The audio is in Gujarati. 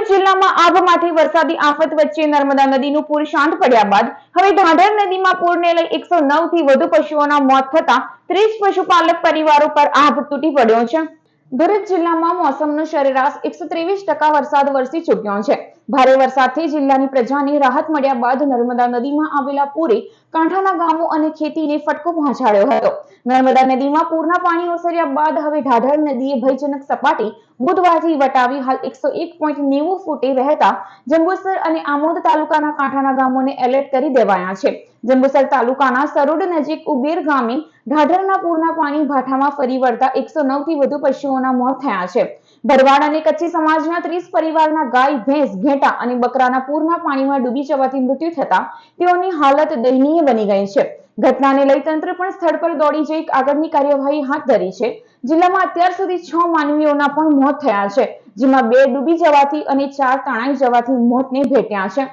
ભરૂચ જિલ્લામાં આભમાંથી વરસાદી આફત વચ્ચે નર્મદા નદીનું પૂર શાંત પડ્યા બાદ હવે ધાંધર નદીમાં પૂરને લઈ એકસો થી વધુ પશુઓના મોત થતા ત્રીસ પશુપાલક પરિવારો પર આભ તૂટી પડ્યો છે. ભરૂચ જિલ્લામાં મોસમનો સરેરાશ એકસો ત્રેવીસ વરસાદ વરસી ચૂક્યો છે. ભારે વરસાદથી જિલ્લાની પ્રજાને રાહત મળ્યા બાદ નર્મદા નદીમાં આવેલા પૂરે, કાંઠાના ગામો અને ખેતીને ફટકો પહોંચાડ્યો હતો. નર્મદા નદીમાં પૂરના પાણી ઓસર્યા બાદ હવે ઢાઢર નદીએ ભયજનક સપાટી બુધવારથી વટાવી હાલ એકસો એક પોઈન્ટ નેવું ફૂટે વહેતા જંબુસર અને આમોદ તાલુકાના કાંઠાના ગામોને એલર્ટ કરી દેવાયા છે. જંબુસર તાલુકાના સરોડ નજીક ઉબેર ગામે ઢાઢરના પૂરના પાણી ભાઠામાં ફરી વળતા એકસો નવથી વધુ પશુઓના મોત થયા છે. ભરવાડ અને કચ્છી સમાજના ત્રીસ પરિવારના ગાય, ભેંસ, ઘેટા અને બકરાના પૂરના પાણીમાં ડૂબી જવાથી મૃત્યુ થતા તેઓની હાલત દયનીય બની ગઈ છે. ઘટનાને લઈ તંત્ર પણ સ્થળ પર દોડી જઈ આગળની કાર્યવાહી હાથ ધરી છે. જિલ્લામાં અત્યાર સુધી છ માનવીઓના પણ મોત થયા છે, જેમાં બે ડૂબી જવાથી અને ચાર તણાઈ જવાથી મોતને ભેટ્યા છે.